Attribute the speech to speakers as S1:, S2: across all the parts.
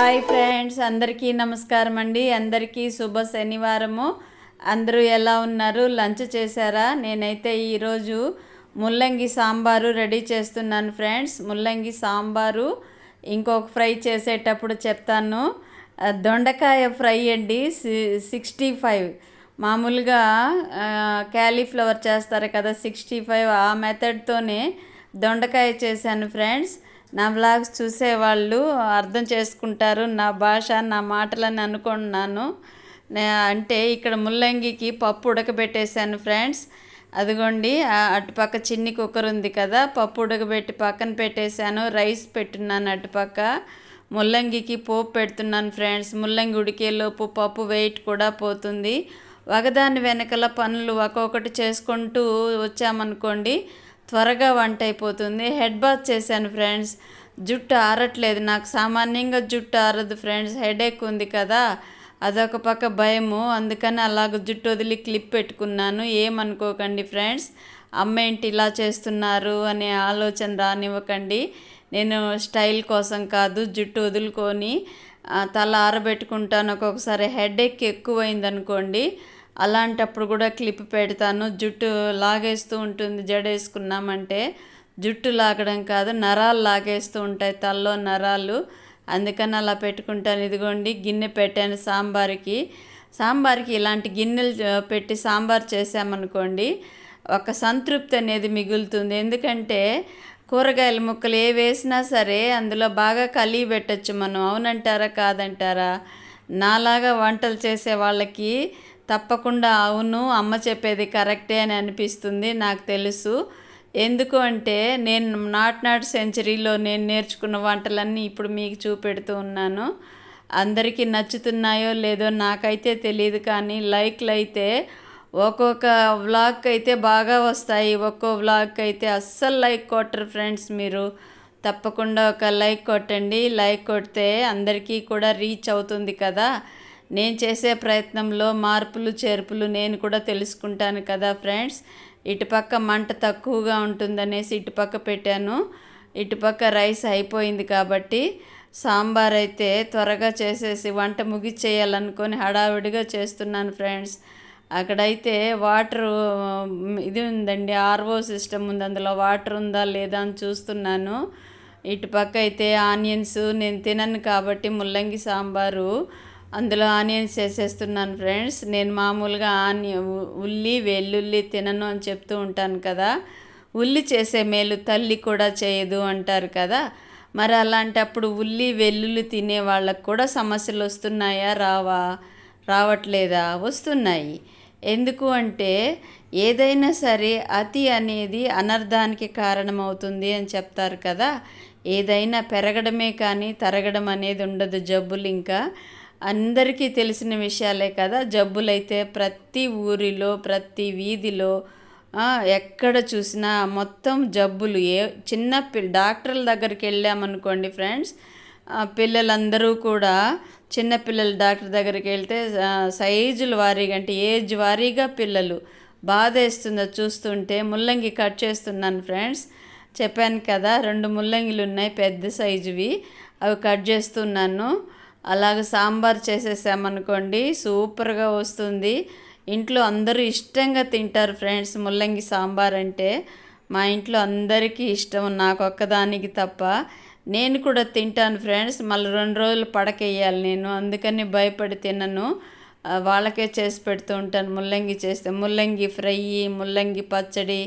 S1: Hi friends అందరికీ నమస్కారం అండి. అందరికీ శుభ శనివారము. అందరూ ఎలా ఉన్నారు? లంచ్ చేశారా? నేనైతే ఈరోజు ముల్లంగి సాంబారు రెడీ చేస్తున్నాను ఫ్రెండ్స్. ముల్లంగి సాంబారు ఇంకొక ఫ్రై చేసేటప్పుడు చెప్తాను. దొండకాయ ఫ్రై అండి సిక్స్టీ ఫైవ్. మామూలుగా క్యాలీఫ్లవర్ చేస్తారు కదా సిక్స్టీ ఫైవ్. ఆ మెథడ్తోనే దొండకాయ చేశాను ఫ్రెండ్స్. నా వ్లాగ్స్ చూసేవాళ్ళు అర్థం చేసుకుంటారు. నా భాష నా మాటలని అనుకుంటున్నాను. నే- అంటే ఇక్కడ ముల్లంగికి పప్పు ఉడకబెట్టేశాను ఫ్రెండ్స్. అదిగోండి అటుపక్క చిన్ని కుక్కర్ ఉంది కదా పప్పు ఉడకబెట్టి పక్కన పెట్టేశాను. రైస్ పెట్టున్నాను అటుపక్క. ముల్లంగికి పోపు పెడుతున్నాను ఫ్రెండ్స్. ముల్లంగి ఉడికేలోపు పప్పు వెయిట్ కూడా పోతుంది. ఒకదాని వెనకల పనులు ఒక్కొక్కటి చేసుకుంటూ వచ్చామనుకోండి త్వరగా వంట అయిపోతుంది హెడ్ బాత్ చేశాను ఫ్రెండ్స్. జుట్టు ఆరట్లేదు. నాకు సామాన్యంగా జుట్టు ఆరదు ఫ్రెండ్స్. హెడేక్ ఉంది కదా. అదొక పక్క భయము. అందుకని అలాగ జుట్టు వదిలి క్లిప్ పెట్టుకున్నాను. ఏమనుకోకండి ఫ్రెండ్స్. అమ్మ ఏంటి ఇలా చేస్తున్నారు అనే ఆలోచన రానివ్వకండి. నేను స్టైల్ కోసం కాదు జుట్టు వదులుకొని తల ఆరబెట్టుకుంటాను. ఒక్కొక్కసారి హెడేక్ ఎక్కువైందనుకోండి. అలాంటప్పుడు కూడా క్లిప్ పెడతాను. జుట్టు లాగేస్తూ ఉంటుంది జడేసుకున్నామంటే. జుట్టు లాగడం కాదు నరాలు లాగేస్తూ ఉంటాయి తలలో నరాలు. అందుకని అలా పెట్టుకుంటాను. ఇదిగోండి గిన్నె పెట్టాను సాంబార్కి. సాంబార్కి ఇలాంటి గిన్నెలు పెట్టి సాంబార్ చేసామనుకోండి ఒక సంతృప్తి అనేది మిగులుతుంది. ఎందుకంటే కూరగాయల ముక్కలు ఏ వేసినా సరే అందులో బాగా కలిగి పెట్టచ్చు మనం. అవునంటారా కాదంటారా? నాలాగా వంటలు చేసే వాళ్ళకి తప్పకుండా అవును అమ్మ చెప్పేది కరెక్టే అని అనిపిస్తుంది నాకు తెలుసు. ఎందుకు అంటే నేను నాట్ నాట్ సెంచరీలో నేను నేర్చుకున్న వంటలన్నీ ఇప్పుడు మీకు చూపెడుతూ ఉన్నాను. అందరికీ నచ్చుతున్నాయో లేదో నాకైతే తెలియదు కానీ లైక్లు అయితే ఒక్కొక్క వ్లాగ్ అయితే బాగా వస్తాయి. ఒక్కో వ్లాగ్ అయితే అస్సలు లైక్ కొట్టరు ఫ్రెండ్స్ మీరు. తప్పకుండా ఒక లైక్ కొట్టండి. లైక్ కొడితే అందరికీ కూడా రీచ్ అవుతుంది కదా. నేను చేసే ప్రయత్నంలో మార్పులు చేర్పులు నేను కూడా తెలుసుకుంటాను కదా ఫ్రెండ్స్. ఇటుపక్క మంట తక్కువగా ఉంటుందనేసి ఇటుపక్క పెట్టాను. ఇటుపక్క రైస్ అయిపోయింది కాబట్టి సాంబార్ అయితే త్వరగా చేసేసి వంట ముగిచేయాలనుకొని హడావిడిగా చేస్తున్నాను ఫ్రెండ్స్. అక్కడైతే వాటర్ ఇది ఉందండి ఆర్ఓ సిస్టమ్ ఉంది. అందులో వాటర్ ఉందా లేదా అని చూస్తున్నాను. ఇటుపక్క అయితే ఆనియన్స్ నేను తినను కాబట్టి ముల్లంగి సాంబారు అందులో ఆనియన్స్ వేసేస్తున్నాను ఫ్రెండ్స్. నేను మామూలుగా ఆని ఉల్లి వెల్లుల్లి తినను అని చెప్తూ ఉంటాను కదా. ఉల్లి చేసే మేలు తల్లి కూడా చేయదు అంటారు కదా. మరి అలాంటప్పుడు ఉల్లి వెల్లుల్లి తినే వాళ్ళకు కూడా సమస్యలు వస్తున్నాయా? రావా? రావట్లేదా? వస్తున్నాయి. ఎందుకు అంటే ఏదైనా సరే అతి అనేది అనర్థానికి కారణమవుతుంది అని చెప్తారు కదా. ఏదైనా పెరగడమే కానీ తరగడం అనేది ఉండదు జబ్బులు ఇంకా. అందరికీ తెలిసిన విషయాలే కదా. జబ్బులైతే ప్రతి ఊరిలో ప్రతి వీధిలో ఎక్కడ చూసినా మొత్తం జబ్బులు. ఏ చిన్న డాక్టర్ల దగ్గరికి వెళ్ళామనుకోండి ఫ్రెండ్స్ పిల్లలందరూ కూడా చిన్నపిల్లల డాక్టర్ దగ్గరికి వెళ్తే సైజులు సైజుల వారీగా అంటే ఏజ్ వారీగా పిల్లలు బాధేస్తుందో చూస్తుంటే ముల్లంగి కట్ చేస్తున్నాను ఫ్రెండ్స్. చెప్పాను కదా రెండు ముల్లంగిలు ఉన్నాయి పెద్ద సైజువి. అవి కట్ చేస్తున్నాను. అలాగ సాంబార్ చేసేసామనుకోండి సూపర్గా వస్తుంది. ఇంట్లో అందరూ ఇష్టంగా తింటారు ఫ్రెండ్స్ ముల్లంగి సాంబార్ అంటే. మా ఇంట్లో అందరికీ ఇష్టం నాకు ఒక్కదానికి తప్ప. నేను కూడా తింటాను ఫ్రెండ్స్ మళ్ళీ రెండు రోజులు పడకేయాలి నేను అందుకని భయపడి తినను. వాళ్ళకే చేసి పెడుతూ ఉంటాను ముల్లంగి చేస్తే. ముల్లంగి ఫ్రై ముల్లంగి పచ్చడి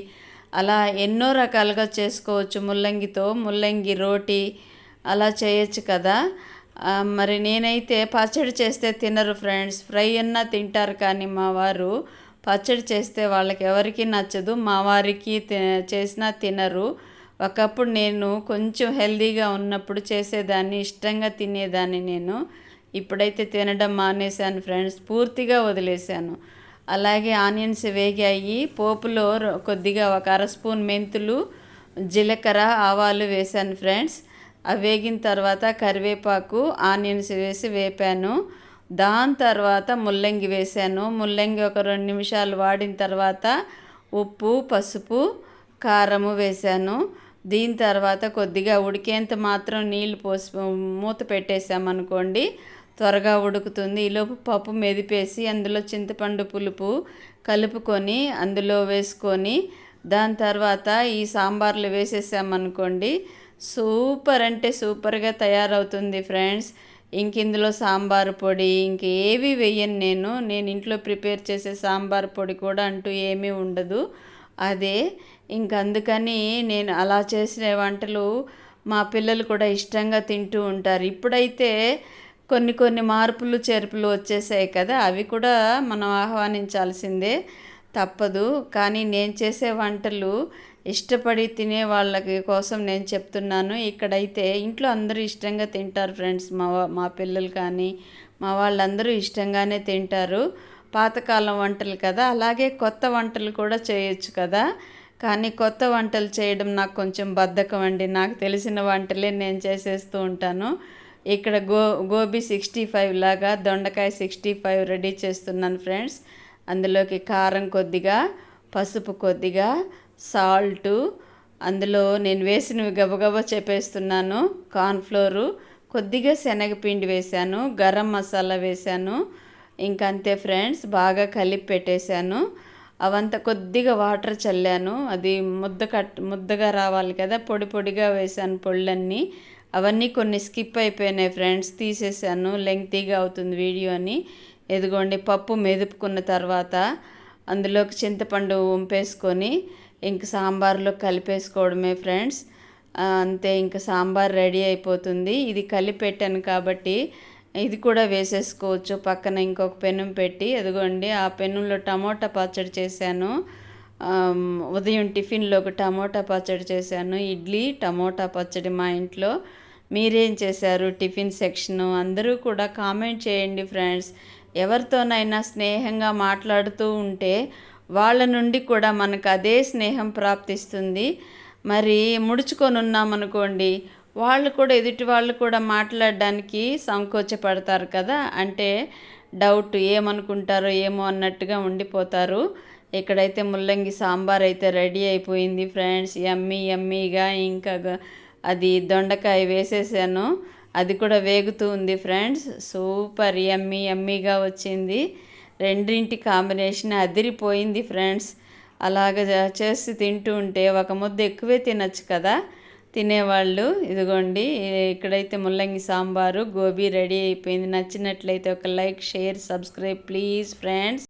S1: అలా ఎన్నో రకాలుగా చేసుకోవచ్చు ముల్లంగితో. ముల్లంగి రోటి అలా చేయొచ్చు కదా. మరి నేనైతే పచ్చడి చేస్తే తినరు ఫ్రెండ్స్. ఫ్రై అన్నా తింటారు కానీ మా వారు పచ్చడి చేస్తే వాళ్ళకి ఎవరికి నచ్చదు. మా వారికి చేసినా తినరు. ఒకప్పుడు నేను కొంచెం హెల్దీగా ఉన్నప్పుడు చేసేదాన్ని ఇష్టంగా తినేదాన్ని నేను. ఇప్పుడైతే తినడం మానేశాను ఫ్రెండ్స్. పూర్తిగా వదిలేశాను. అలాగే ఆనియన్స్ వేగాయి. పోపులో కొద్దిగా ఒక అర స్పూన్ మెంతులు జీలకర్ర ఆవాలు వేశాను ఫ్రెండ్స్. అవి వేగిన తర్వాత కరివేపాకు ఆనియన్స్ వేసి వేపాను. దాని తర్వాత ముల్లంగి వేసాను. ముల్లంగి ఒక రెండు నిమిషాలు వాడిన తర్వాత ఉప్పు పసుపు కారము వేశాను దీని తర్వాత కొద్దిగా ఉడికేంత మాత్రం నీళ్ళు పోసి మూత పెట్టేసామనుకోండి త్వరగా ఉడుకుతుంది. ఈలోపు పప్పు మెదిపేసి అందులో చింతపండు పులుపు కలుపుకొని అందులో వేసుకొని దాని తర్వాత ఈ సాంబార్లు వేసేసామనుకోండి సూపర్ అంటే సూపర్గా తయారవుతుంది ఫ్రెండ్స్. ఇంక ఇందులో సాంబార్ పొడి ఇంక ఏవి వేయను నేను. నేను ఇంట్లో ప్రిపేర్ చేసే సాంబార్ పొడి కూడా అంటూ ఏమీ ఉండదు. అదే ఇంక అందుకని నేను అలా చేసిన వంటలు మా పిల్లలు కూడా ఇష్టంగా తింటూ ఉంటారు. ఇప్పుడైతే కొన్ని కొన్ని మార్పులు చేర్పులు వచ్చేసాయి కదా అవి కూడా మనం ఆహ్వానించాల్సిందే. తప్పదు. కానీ నేను చేసే వంటలు ఇష్టపడి తినే వాళ్ళకి కోసం నేను చెప్తున్నాను. ఇక్కడైతే ఇంట్లో అందరూ ఇష్టంగా తింటారు ఫ్రెండ్స్. మా మా పిల్లలు కానీ మా వాళ్ళందరూ ఇష్టంగానే తింటారు. పాతకాలం వంటలు కదా. అలాగే కొత్త వంటలు కూడా చేయొచ్చు కదా. కానీ కొత్త వంటలు చేయడం నాకు కొంచెం బద్ధకం అండి. నాకు తెలిసిన వంటలే నేను చేసేస్తూ ఉంటాను. ఇక్కడ గో గోబీ సిక్స్టీ ఫైవ్ లాగా దొండకాయ సిక్స్టీ ఫైవ్ రెడీ చేస్తున్నాను ఫ్రెండ్స్. అందులోకి కారం కొద్దిగా పసుపు కొద్దిగా సాల్టు అందులో నేను వేసినవి గబగబా చెప్పేస్తున్నాను కార్న్ఫ్లోరు కొద్దిగా శనగపిండి వేశాను గరం మసాలా వేశాను ఇంకంతే ఫ్రెండ్స్ బాగా కలిపి పెట్టేశాను. అవంతా కొద్దిగా వాటర్ చల్లాను అది ముద్ద కట్ ముద్దగా రావాలి కదా పొడి పొడిగా వేశాను పొళ్ళన్నీ. అవన్నీ కొన్ని స్కిప్ అయిపోయినాయి ఫ్రెండ్స్ తీసేసాను లెంగ్తీగా అవుతుంది వీడియో అని. ఎదుగోండి పప్పు మెదుపుకున్న తర్వాత అందులోకి చింతపండు వంపేసుకొని ఇంక సాంబార్లో కలిపేసుకోవడమే ఫ్రెండ్స్. అంతే ఇంక సాంబార్ రెడీ అయిపోతుంది. ఇది కలిపి పెట్టాను కాబట్టి ఇది కూడా వేసేసుకోవచ్చు. పక్కన ఇంకొక పెనం పెట్టి అదిగోండి ఆ పెనంలో టమోటా పచ్చడి చేశాను. ఉదయం టిఫిన్లోకి టమోటా పచ్చడి చేశాను. ఇడ్లీ టమోటా పచ్చడి మా ఇంట్లో. మీరేం చేశారు టిఫిన్ సెక్షన్? అందరూ కూడా కామెంట్ చేయండి ఫ్రెండ్స్. ఎవరితోనైనా స్నేహంగా మాట్లాడుతూ ఉంటే వాళ్ళ నుండి కూడా మనకు అదే స్నేహం ప్రాప్తిస్తుంది. మరి ముడుచుకొని ఉన్నామనుకోండి వాళ్ళు కూడా ఎదుటి వాళ్ళు కూడా మాట్లాడడానికి సంకోచపడతారు కదా. అంటే డౌట్ ఏమనుకుంటారో ఏమో అన్నట్టుగా ఉండిపోతారు. ఇక్కడైతే ముల్లంగి సాంబార్ అయితే రెడీ అయిపోయింది ఫ్రెండ్స్ ఎమ్మీ ఎమ్మీగా ఇంకా అది దొండకాయ వేసేసాను. అది కూడా వేగుతూ ఉంది ఫ్రెండ్స్. సూపర్ ఎమ్మీ ఎమ్మీగా వచ్చింది. రెండింటి కాంబినేషన్ అదిరిపోయింది ఫ్రెండ్స్ అలాగ చేసి తింటూ ఉంటే ఒక ముద్ద ఎక్కువే తినచ్చు కదా? తినేవాళ్ళు ఇదిగోండి ఇక్కడైతే ముల్లంగి సాంబారు గోబీ రెడీ అయిపోయింది. నచ్చినట్లయితే ఒక like share subscribe please friends